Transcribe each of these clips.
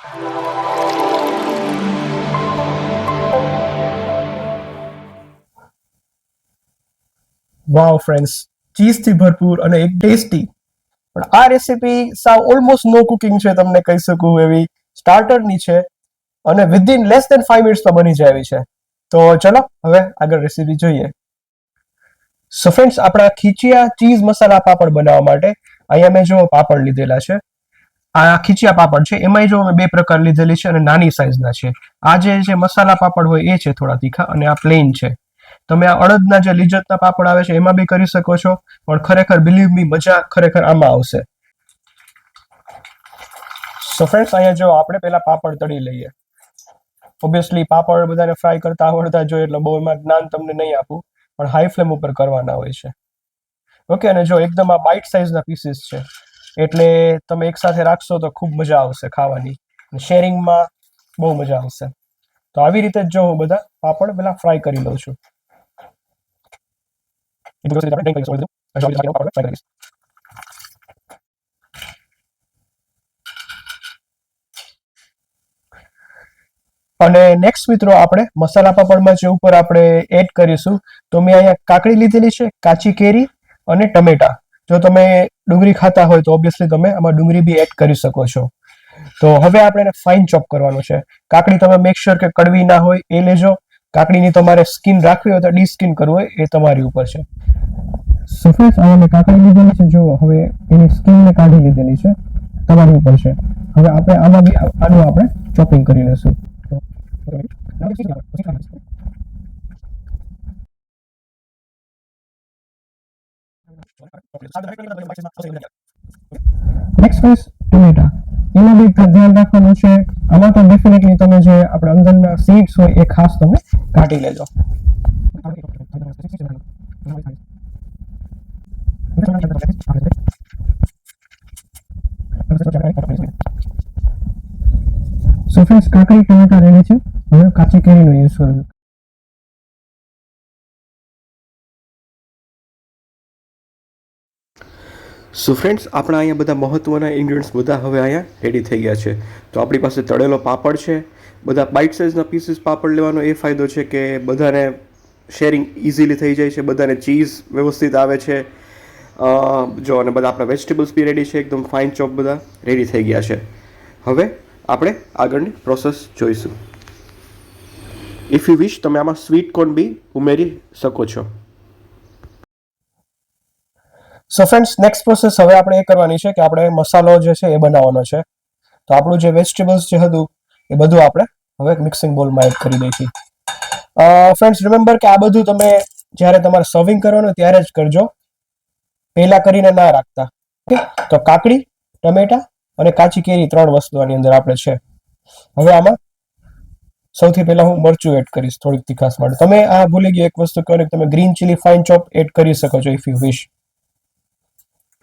વાવ friends ચીઝથી ભરપૂર અને એક ટેસ્ટી પણ આ રેસીપી સાવ ઓલમોસ્ટ નો કુકિંગ છે, તમને કહી શકું એવી સ્ટાર્ટરની છે અને વિધિન લેસ દેન ફાઈવ મિનિટ્સમાં બની જાય એવી છે. તો ચલો, હવે આગળ રેસીપી જોઈએ. સો ફ્રેન્ડ્સ આપણા ખીચિયા ચીઝ મસાલા પાપડ બનાવવા માટે અહીંયા મેં જો પાપડ લીધેલા છે. આ ખીચિયા પાપડ છે. એમાંય જો અમે બે પ્રકાર લીધેલી છે અને નાની સાઈઝના છે. આ જે છે મસાલા પાપડ હોય એ છે થોડા તીખા અને આ પ્લેન છે. તમે આ અડદના જે લિજ્જતના પાપડ આવે છે એમાં બી કરી શકો છો, પણ ખરેખર બિલીવ મી મજા ખરેખર આમાં આવશે. સો ફ્રેન્ડ્સ અહીંયા જો આપણે પહેલા પાપડ તળી લઈએ. ઓબ્વિયસલી પાપડ બધાને ફ્રાય કરતા આવડતા જોઈએ એટલે બહુ એમાં જ્ઞાન તમને નહીં આપું, પણ હાઈ ફ્લેમ ઉપર કરવાના હોય છે. ઓકે અને જો એકદમ આ બાઇટ સાઇઝના પીસીસ છે. એટલે તમે એકસાથે રાખશો તો ખૂબ મજા આવશે ખાવાની. શેરિંગમાં બહુ મજા આવશે. તો આવી રીતે જ હું બધા પાપડ પેલા ફ્રાય કરી લઉં છું. અને નેક્સ્ટ મિત્રો આપણે મસાલા પાપડમાં જે ઉપર આપણે એડ કરીશું, તો મેં અહીંયા કાકડી લીધેલી છે, કાચી કેરી અને ટમેટા. જો તમે ડુંગળી ખાતા હોય તો ઓબ્વિયસલી તમે આમાં ડુંગળી બી એડ કરી શકો છો તો હવે આપણે એને ફાઇન ચોપ કરવાનું છે કાકડી તમે મેક શ્યોર કે કડવી ના હોય એ લેજો કાકડીની તમારે સ્કિન રાખવી હોય તો ડી સ્કિન કરવું હોય એ તમારી ઉપર છે સફેદ આ કાકડી લીધેલી છે જુઓ હવે એની સ્કિનને કાઢી લીધેલી છે તમારી ઉપર છે હવે આપણે આમાં બી આનું આપણે ચોપિંગ કરી લેશું નેક્સ્ટ ઇઝ ટમેટા એમાં બી ધ્યાન રાખવાનું છે. આમાં તો ડેફિનેટલી તમે જે આપણે અંદરના સીડ્સ હોય એ ખાસ તમે કાઢી લેજો. સો ફ્રેન્ડ્સ કાકડી ટમેટા રેડી છે? હવે કાચી કેરીનો યુઝ કરું. સો ફ્રેન્ડ્સ આપણા અહીંયા બધા મહત્ત્વના ઇન્ગ્રીડિયન્ટ્સ બધા હવે અહીંયા રેડી થઈ ગયા છે. તો આપણી પાસે તળેલો પાપડ છે. બધા બાઇટ સાઇઝના પીસીસ પાપડ લેવાનો એ ફાયદો છે કે બધાને શેરિંગ ઇઝીલી થઈ જાય છે. બધાને ચીઝ વ્યવસ્થિત આવે છે. જો અને બધા આપણા વેજીટેબલ્સ બી રેડી છે. એકદમ ફાઇન ચોપ બધા રેડી થઈ ગયા છે. હવે આપણે આગળની પ્રોસેસ જોઈશું. ઇફ યુ વિશ તમે આમાં સ્વીટ કોર્ન બી ઉમેરી શકો છો. સો ફ્રેન્ડ્સ નેક્સ્ટ પ્રોસેસ હવે આપણે એ કરવાની છે કે આપણે મસાલો જે છે એ બનાવવાનો છે. તો આપણું જે વેજીટેબલ્સ જે હતું, એ બધું આપણે હવે મિક્સિંગ બોલમાં એડ કરી દઈશું. ફ્રેન્ડ્સ રિમેમ્બર કે આ બધું તમે જ્યારે તમારે સર્વિંગ કરવાનું ત્યારે જ કરજો. પહેલાં કરીને ના રાખતા. ઓકે? તો કાકડી, ટમેટા અને કાચી કેરી ત્રણ વસ્તુ આની અંદર આપણે છે. હવે આમાં સૌથી પહેલા હું મરચું એડ કરીશ થોડીક તીખાસ માટે. તમે આ ભૂલી ગયો એક વસ્તુ કહો તમે green chilli fine chop add કરી શકો છો ઇફ યુ વિશ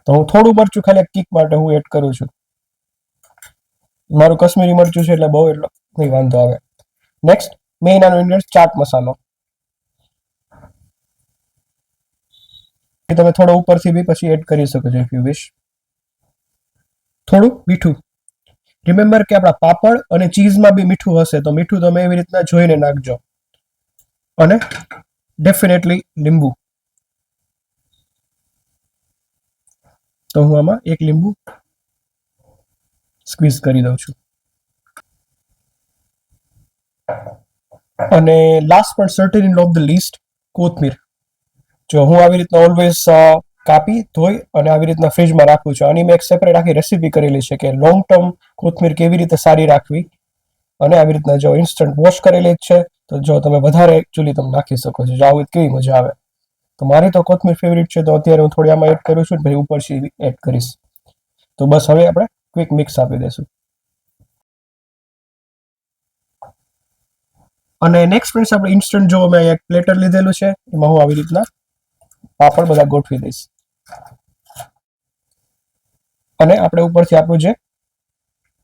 તો હું થોડું મરચું ખાલી કિક માટે હું એડ કરું છું. મારું કશ્મીરી મરચું છે એટલે બહુ એટલો નહીં વાંધો આવે. નેક્સ્ટ મેઇન આનો ઇન્ગ્રેડિયન્ટ ચાટ મસાલો. તમે થોડો ઉપરથી બી પછી એડ કરી શકો છો ઇફ યુ વિશ થોડું મીઠું. રિમેમ્બર કે આપણા પાપડ અને ચીઝમાં બી મીઠું હશે, તો મીઠું તમે એવી રીતના જોઈને નાખજો. અને ડેફિનેટલી લીંબુ. તો હું આમાં એક લીંબુ સ્ક્વીઝ કરી દઉં છું. અને લાસ્ટ પણ certain in of the list કોથમીર. જો હું આવી રીતના ઓલવેઝ કાપી, ધોઈ અને આવી રીતના ફ્રીજમાં રાખું છું. આની મેં એક સેપરેટ આખી રેસીપી કરેલી છે કે લોંગ ટર્મ કોથમીર કેવી રીતે સારી રાખવી અને આવી રીતના જો ઇન્સ્ટન્ટ વોશ કરેલી જ છે, તો જો તમે વધારે એકચ્યુઅલી તમે નાખી શકો છો. જો આવું કેવી મજા આવે. તો મારી તો કોથમીર ફેવરિટ છે, તો અત્યારે હું થોડી આમાં એડ કરું છું ભાઈ ઉપરથી એડ કરીશ. તો બસ હવે આપણે ક્વિક મિક્સ આપી દઈશું. અને નેક્સ્ટ ફ્રેન્ડ્સ આપણે ઇન્સ્ટન્ટ જો મેં એક પ્લેટર લીધેલું છે, એમાં હું આવી રીતના પાપડ બધા ગોઠવી દઈશ. અને આપણે ઉપરથી આપણું જે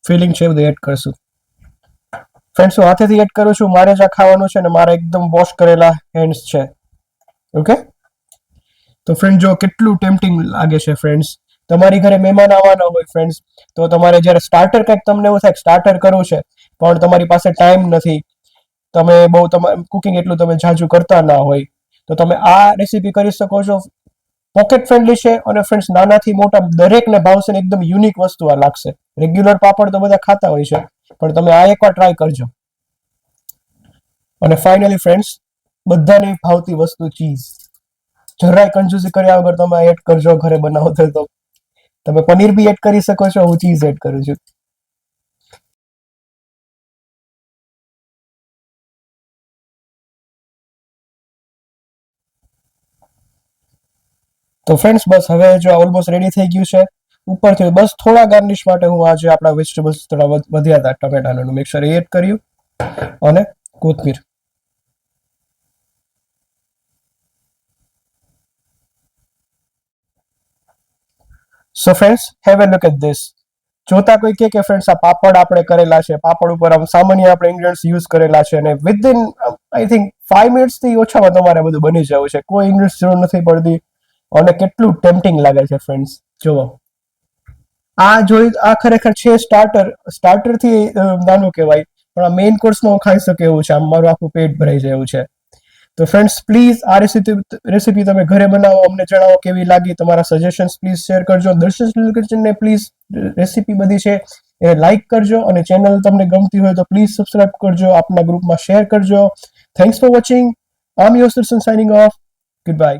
ફિલિંગ છે બધું એડ કરશું. ફ્રેન્ડ્સ હું હાથેથી એડ કરું છું, મારે જ આ ખાવાનું છે ને મારે એકદમ વોશ કરેલા હેન્ડ્સ છે. ઓકે તો ફ્રેન્ડ જો કેટલું ટેમ્પટિંગ લાગે છે ફ્રેન્ડ્સ તમારી ઘરે મહેમાન આવવાના હોય ફ્રેન્ડ્સ તો તમારે જ્યારે સ્ટાર્ટર કંઈક તમને એવું થાય સ્ટાર્ટર કરવું છે, પણ તમારી પાસે ટાઈમ નથી. તમે બહુ તમારે કુકિંગ એટલું તમે જાજુ કરતા ના હોય. તો તમે આ રેસીપી કરી શકો છો. પોકેટ ફ્રેન્ડલી છે અને ફ્રેન્ડ્સ નાનાથી મોટા દરેકને ભાવશે ને એકદમ યુનિક વસ્તુ આ લાગશે. રેગ્યુલર પાપડ તો બધા ખાતા હોય છે, પણ તમે આ એકવાર ટ્રાય કરજો. અને ફાઇનલી ફ્રેન્ડ્સ બધાને ભાવતી વસ્તુ ચીઝ જરાય કંજૂસી કર્યા વગર તમે એડ કરજો, ઘરે બનાવો તો તમે પનીર બી એડ કરી શકો છો, હું ચીઝ એડ કરું છું. તો ફ્રેન્ડ્સ બસ હવે જો ઓલમોસ્ટ રેડી થઈ ગયું છે. ઉપરથી બસ થોડા ગાર્નિશ માટે હું આજે આપણા વેજીટેબલ્સ થોડા વધ- વધ્યા હતા, ટમેટાનું મિક્સર એડ કર્યું. અને કોથમીર. So friends have a look at this જોતા કોઈ કે કે ફ્રેન્ડ્સ આ પાપડ આપણે કરેલા છે. પાપડ ઉપર આમ સામાન્ય આપણે ઇન્ગ્રેડિયન્ટ્સ યુઝ કરેલા છે અને વિધિન આઈ થિંક ફાઈવ મિનિટ્સથી ઓછામાં તમારે બધું બની જવું છે. કોઈ ઇન્ગ્રેડિયન્ટ્સ જરૂર નથી પડતી અને કેટલું ટેમ્પટિંગ લાગે છે ફ્રેન્ડ્સ જુઓ. આ જોઈ, આ ખરેખર છે સ્ટાર્ટર સ્ટાર્ટરથી નાનું કહેવાય. પણ આ મેઇન કોર્સમાં હું ખાઈ શકે એવું છે. આમ મારું આખું પેટ ભરાઈ જાય છે. તો ફ્રેન્ડ્સ પ્લીઝ આ રેસીપી રેસીપી તમે ઘરે બનાવો, અમને જણાવો કેવી લાગી, તમારા સજેશન્સ પ્લીઝ શેર કરજો. દર્શન કિચનને પ્લીઝ રેસીપી બધી છે એ લાઈક કરજો અને ચેનલ તમને ગમતી હોય તો પ્લીઝ સબસ્ક્રાઇબ કરજો, આપના ગ્રુપમાં શેર કરજો. Thanks for watching I'm your Darshan signing off goodbye